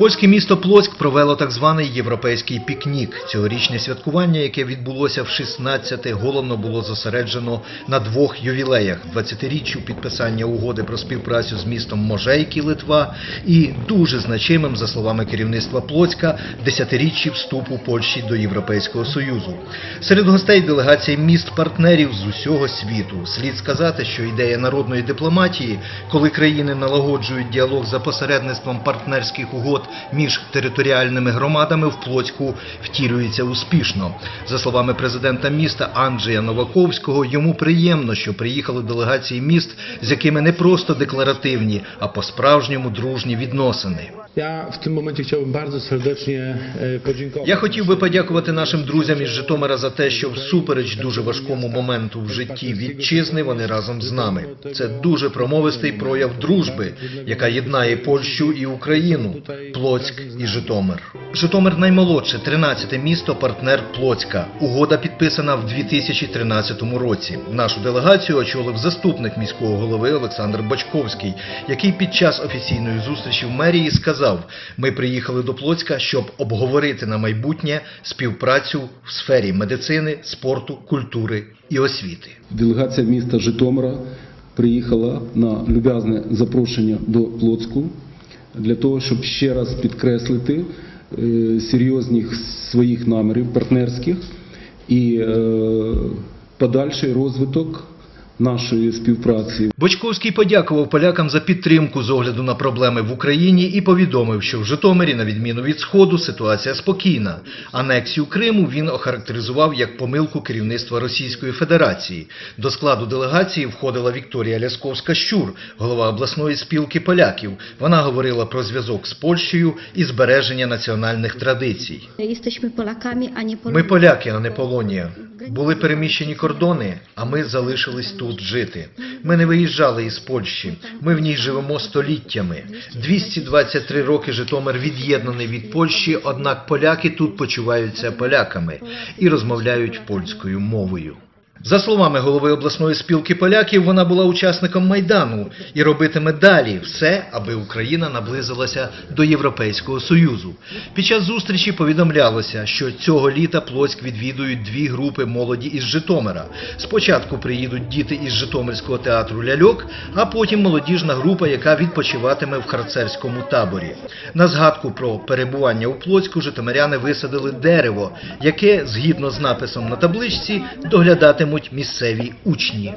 Польське місто Плоськ провело так званий європейський пікнік. Цьогорічне святкування, яке відбулося в 16-те, головно було зосереджено на двох ювілеях: 20-річчю підписання угоди про співпрацю з містом Можейки, Литва, і дуже значимим, за словами керівництва Плоцька, 10-річчі вступу Польщі до Європейського Союзу. Серед гостей делегації міст-партнерів з усього світу. Слід сказати, що ідея народної дипломатії, коли країни налагоджують діалог за посередництвом партнерських угод між територіальними громадами в Плоцьку, втілюється успішно. За словами президента міста Анджея Новаковського, йому приємно, що приїхали делегації міст, з якими не просто декларативні, а по-справжньому дружні відносини. Ja w tym momencie chciałbym bardzo serdecznie e, podziękować. Я хотів би подякувати нашим друзям із Житомира за те, що всупереч дуже важкому моменту в житті вітчизни вони разом з нами. Це дуже промовистий прояв дружби, яка єднає Польщу і Україну, Плоцьк і Житомир. Житомир наймолодше, 13-те місто, партнер Плоцька. Угода підписана в 2013 році. Нашу делегацію очолив заступник міського голови Олександр Бачковський, який під час офіційної зустрічі в мерії сказав: ми приїхали до Плоцька, щоб обговорити на майбутнє співпрацю в сфері медицини, спорту, культури і освіти. Делегація міста Житомира приїхала на люб'язне запрошення до Плоцьку для того, щоб ще раз підкреслити е, серйозність своїх намірів партнерських і е, подальший розвиток нашої співпраці Бочковський подякував полякам за підтримку з огляду на проблеми в Україні і повідомив, що в Житомирі, на відміну від Сходу, ситуація спокійна. Анексію Криму він охарактеризував як помилку керівництва Російської Федерації. До складу делегації входила Вікторія Лясковська-Щур, голова обласної спілки поляків. Вона говорила про зв'язок з Польщею і збереження національних традицій. Ми поляки, а не Полонія. Були переміщені кордони, а ми залишились тут жити. Ми не виїжджали із Польщі. Ми в ній живемо століттями. 223 роки Житомир від'єднаний від Польщі, однак поляки тут почуваються поляками і розмовляють польською мовою. За словами голови обласної спілки поляків, вона була учасником майдану і робитиме далі все, аби Україна наблизилася до Європейського союзу. Під час зустрічі повідомлялося, що цього літа Плоськ відвідують дві групи молоді із Житомира. Спочатку приїдуть діти із Житомирського театру Ляльок, а потім молодіжна група, яка відпочиватиме в харцерському таборі. На згадку про перебування у Плоцьку житомиряни висадили дерево, яке, згідно з написом на табличці, доглядатимуть місцеві учні.